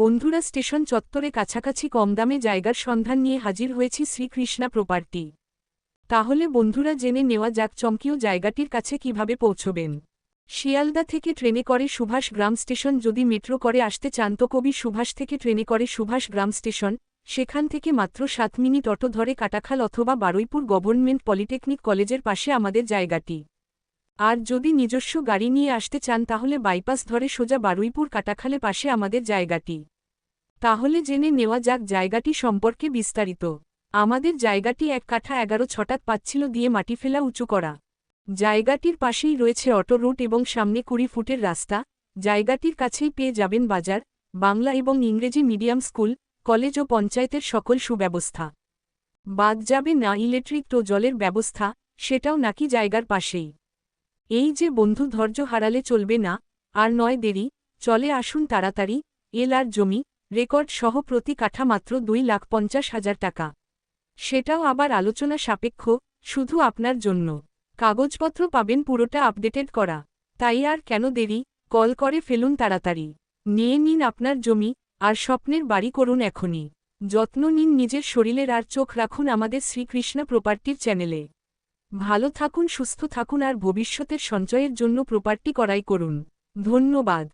বন্ধুরা স্টেশন চত্বরে কাছাকাছি কম দামে জায়গার সন্ধান নিয়ে হাজির হয়েছি শ্রীকৃষ্ণা প্রপার্টি। তাহলে বন্ধুরা জেনে নেওয়া যাক চমকিও জায়গাটির কাছে কীভাবে পৌঁছবেন। শিয়ালদা থেকে ট্রেনে করে সুভাষ গ্রাম স্টেশন যদি মেট্রো করে আসতে চান তো কবি সুভাষ থেকে ট্রেনে করে সুভাষ গ্রাম স্টেশন, সেখান থেকে মাত্র সাত মিনিট অটো ধরে কাটাখাল অথবা বারুইপুর গভর্নমেন্ট পলিটেকনিক কলেজের পাশে আমাদের জায়গাটি। আর যদি নিজস্ব গাড়ি নিয়ে আসতে চান তাহলে বাইপাস ধরে সোজা বারুইপুর কাটাখালে পাশে আমাদের জায়গাটি। তাহলে জেনে নেওয়া যাক জায়গাটি সম্পর্কে বিস্তারিত। আমাদের জায়গাটি এক কাঠা এগারো ছটাত পাচ্ছিল দিয়ে মাটি ফেলা উঁচু করা। জায়গাটির পাশেই রয়েছে অটো রুট এবং সামনে কুড়ি ফুটের রাস্তা। জায়গাটির কাছেই পেয়ে যাবেন বাজার, বাংলা এবং ইংরেজি মিডিয়াম স্কুল, কলেজ ও পঞ্চায়েতের সকল সুব্যবস্থা। বাদ যাবে না ইলেকট্রিক তো জলের ব্যবস্থা, সেটাও নাকি জায়গার পাশেই। এই যে বন্ধু ধৈর্য হারালে চলবে না, আর নয় দেরি, চলে আসুন তাড়াতাড়ি, এল আর জমি রেকর্ড সহ প্রতি কাঠা মাত্র দুই লাখ পঞ্চাশ হাজার টাকা। সেটাও আবার আলোচনা সাপেক্ষ, শুধু আপনার জন্য। কাগজপত্র পাবেন পুরোটা আপডেটেড করা। তাই আর কেন দেরি? কল করে ফেলুন তাড়াতাড়ি। নিয়ে নিন আপনার জমি, আর স্বপ্নের বাড়ি করুন এখনই। যত্ন নিন নিজের শরীরের আর চোখ রাখুন আমাদের শ্রীকৃষ্ণ প্রপার্টির চ্যানেলে। ভালো থাকুন, সুস্থ থাকুন, আর ভবিষ্যতের সঞ্চয়ের জন্য প্রপার্টি করাই করুন। ধন্যবাদ।